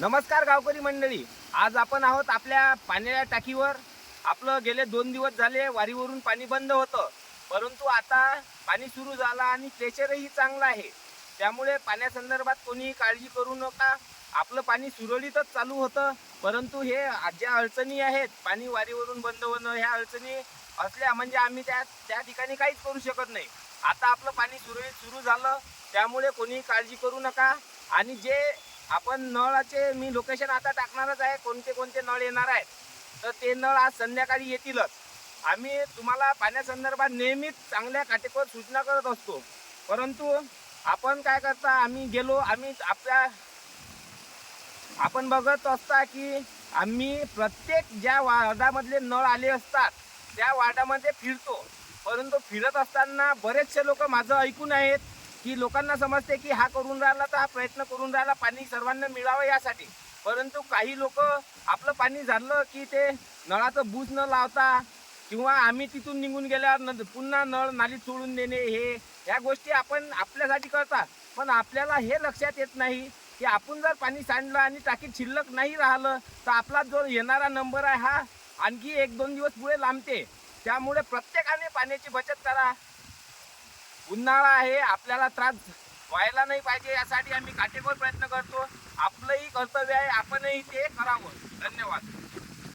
नमस्कार गावकरी मंडळी. आज आपण आहोत आपल्या पाण्याच्या टाकीवर. आपलं गेले दोन दिवस झाले वारीवरून पाणी बंद होतं. परंतु आता पाणी सुरू झालं आणि प्रेशरही चांगलं आहे. त्यामुळे पाण्यासंदर्भात कोणीही काळजी करू नका. आपलं पाणी सुरळीतच चालू होतं. परंतु हे ज्या अडचणी आहेत पाणी वारीवरून बंद होणं ह्या अडचणी असल्या म्हणजे आम्ही त्या त्या ठिकाणी काहीच करू शकत नाही. आता आपलं पाणी सुरळीत सुरू झालं. त्यामुळे कोणीही काळजी करू नका. आणि जे आपण नळाचे मी लोकेशन आता टाकणारच आहे. कोणते कोणते नळ येणार आहेत? तर ते नळ आज संध्याकाळी येतीलच. आम्ही तुम्हाला पाण्यासंदर्भात नेहमीच चांगल्या काटेकोर सूचना करत असतो. परंतु आपण काय करता आम्ही गेलो आम्ही आपल्या आपण बघत असता की आम्ही प्रत्येक ज्या वार्डामधले नळ आले असतात त्या वार्डामध्ये फिरतो. परंतु फिरत असताना बरेचसे लोक माझं ऐकून आहेत. की लोकांना समजते की हा करून राहिला तर हा प्रयत्न करून राहिला पाणी सर्वांना मिळावं यासाठी. परंतु काही लोक आपलं पाणी झालं की ते नळाचं बूज न लावता किंवा आम्ही तिथून निघून गेल्यावर न पुन्हा नळ नाली सोडून देणे हे ह्या गोष्टी आपण आपल्यासाठी करता पण आपल्याला हे लक्षात येत नाही की आपण जर पाणी सांडलं आणि टाकीत शिल्लक नाही राहिलं तर आपला जो येणारा नंबर आहे हा आणखी एक दोन दिवस पुढे लांबते. त्यामुळे प्रत्येकाने पाण्याची बचत करा. उन्हाळा आहे आपल्याला त्रास व्हायला नाही पाहिजे यासाठी आम्ही काटेकोर प्रयत्न करतो. आपलंही कर्तव्य आहे आपणही ते करावं. धन्यवाद.